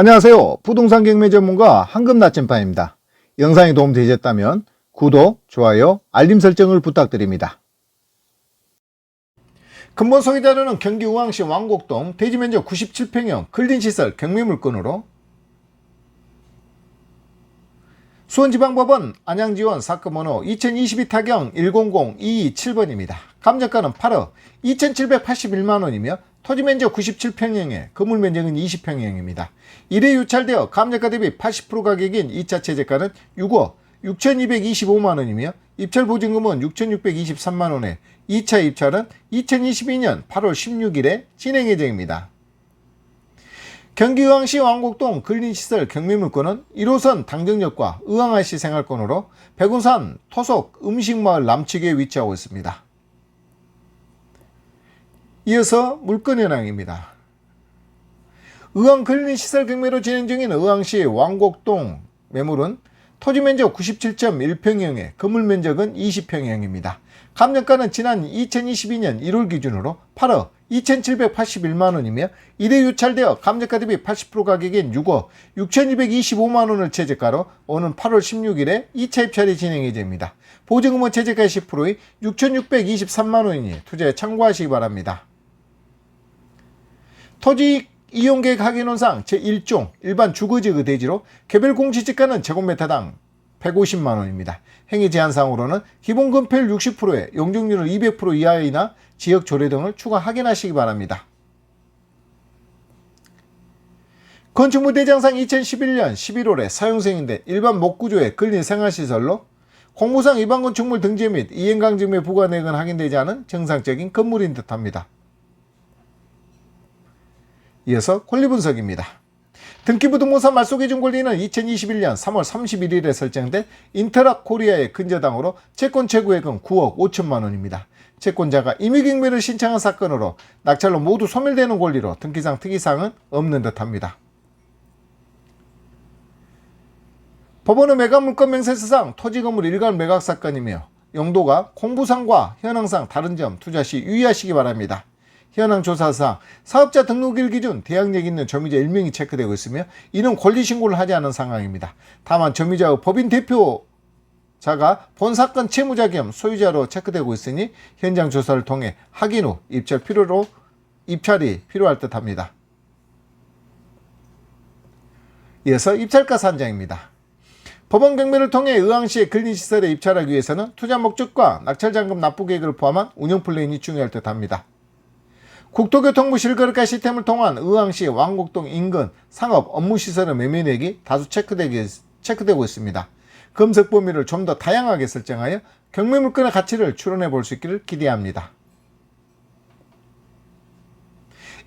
안녕하세요. 부동산 경매 전문가 황금 나침반입니다. 영상이 도움되셨다면 구독, 좋아요, 알림 설정을 부탁드립니다. 근본 소개 자료는 경기 우왕시 왕곡동 대지 면적 97평형 근린시설 경매물건으로 수원지방법원 안양지원 사건번호 2022 타경 100-227번입니다. 감정가는 8억 2,781만원이며 토지 면적 97평형에 건물 면적은 20평형입니다. 1회 유찰되어 감정가 대비 80% 가격인 2차 최저가는 6억 6,225만원이며 입찰 보증금은 6,623만원에 2차 입찰은 2022년 8월 16일에 진행 예정입니다. 경기 의왕시 왕곡동 근린시설 경매물건은 1호선 당정역과 의왕RC 생활권으로 백운산 토속 음식마을 남측에 위치하고 있습니다. 이어서 물건 현황입니다. 의왕 근린시설 경매로 진행 중인 의왕시 왕곡동 매물은 토지 면적 97.1평형에 건물 면적은 20평형입니다. 감정가는 지난 2022년 1월 기준으로 8억 2,781만원이며 1회 유찰되어 감정가 대비 80% 가격인 6억 6,225만원을 최저가로 오는 8월 16일에 2차 입찰이 진행 예정입니다. 보증금은 최저가 10%의 6,623만원이니 투자에 참고하시기 바랍니다. 토지 이용계획 확인원상 제1종 일반 주거지 그 대지로 개별 공시지가는 제곱미터당 150만원입니다. 행위 제한상으로는 기본 금 폐율 60%에 용적률을 200% 이하이나 지역 조례 등을 추가 확인하시기 바랍니다. 건축물 대장상 2011년 11월에 사용 승인데 일반 목구조의 근린 생활시설로 공무상 일반 건축물 등재 및 이행강증의 부과 내역은 확인되지 않은 정상적인 건물인 듯합니다. 이어서 권리 분석입니다. 등기부등본사 말소기준 권리는 2021년 3월 31일에 설정된 인터락 코리아의 근저당으로 채권 최고액은 9억 5천만 원입니다. 채권자가 임의경매를 신청한 사건으로 낙찰로 모두 소멸되는 권리로 등기상 특이사항은 없는 듯합니다. 법원은 매각 물건 명세서상 토지 건물 일괄 매각 사건이며 용도가 공부상과 현황상 다른 점 투자 시 유의하시기 바랍니다. 현황 조사상 사업자 등록일 기준 대항력 있는 점유자 1명이 체크되고 있으며 이는 권리 신고를 하지 않은 상황입니다. 다만 점유자의 법인 대표 자가 본 사건 채무자 겸 소유자로 체크되고 있으니 현장 조사를 통해 확인 후 입찰 필요로 입찰이 필요할 듯합니다. 이어서 입찰가 산정입니다. 법원 경매를 통해 의왕시의 근린시설에 입찰하기 위해서는 투자 목적과 낙찰자금 납부 계획을 포함한 운영 플랜이 중요할 듯합니다. 국토교통부 실거래가 시스템을 통한 의왕시 왕곡동 인근 상업 업무시설의 매매액이 다수 체크되고 있습니다. 검색 범위를 좀 더 다양하게 설정하여 경매 물건의 가치를 추론해 볼 수 있기를 기대합니다.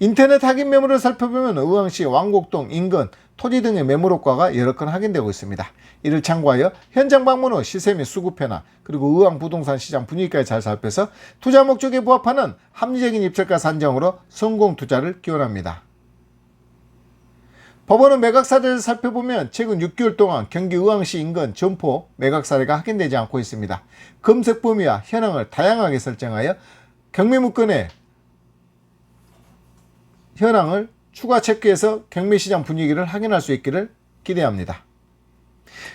인터넷 확인 매물을 살펴보면 의왕시 왕곡동 인근 토지 등의 매물 효과가 여러 건 확인되고 있습니다. 이를 참고하여 현장 방문 후 시세 및 수급회나 그리고 의왕 부동산 시장 분위기까지 잘 살펴서 투자 목적에 부합하는 합리적인 입찰가 산정으로 성공 투자를 기원합니다. 법원은 매각 사례를 살펴보면 최근 6개월 동안 경기 의왕시 인근 점포 매각 사례가 확인되지 않고 있습니다. 검색 범위와 현황을 다양하게 설정하여 경매 물건의 현황을 추가 체크해서 경매시장 분위기를 확인할 수 있기를 기대합니다.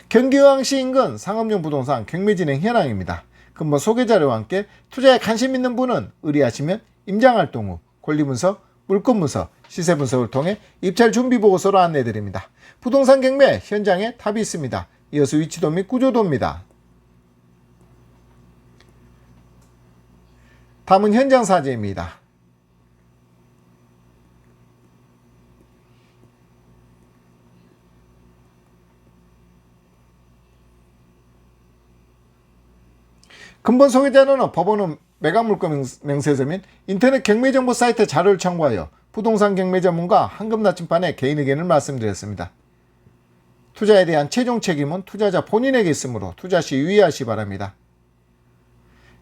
경기의왕시 인근 상업용 부동산 경매진행 현황입니다. 근본 소개 자료와 함께 투자에 관심 있는 분은 의뢰하시면 임장활동 후 권리분석, 물건분석, 시세분석을 통해 입찰 준비 보고서로 안내드립니다. 부동산 경매 현장에 답이 있습니다. 이어서 위치도 및 구조도입니다. 다음은 현장 사진입니다. 근본 소개자료는 법원은 매각물건 명세서 및 인터넷 경매정보 사이트 자료를 참고하여 부동산 경매 전문가 황금 나침반의 개인 의견을 말씀드렸습니다. 투자에 대한 최종 책임은 투자자 본인에게 있으므로 투자 시 유의하시 기 바랍니다.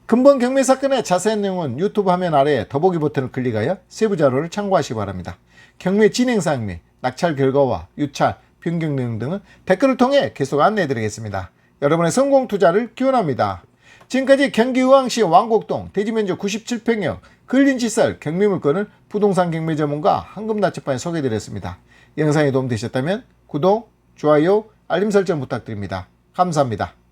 근본 경매 사건의 자세한 내용은 유튜브 화면 아래에 더보기 버튼을 클릭하여 세부 자료를 참고하시기 바랍니다. 경매 진행 사항 및 낙찰 결과와 유찰, 변경 내용 등은 댓글을 통해 계속 안내해 드리겠습니다. 여러분의 성공 투자를 기원합니다. 지금까지 경기 의왕시 왕곡동 대지면적 97평형 근린시설 경매물건을 부동산 경매 전문가 황금나치판에 소개해드렸습니다. 영상이 도움되셨다면 구독, 좋아요, 알림 설정 부탁드립니다. 감사합니다.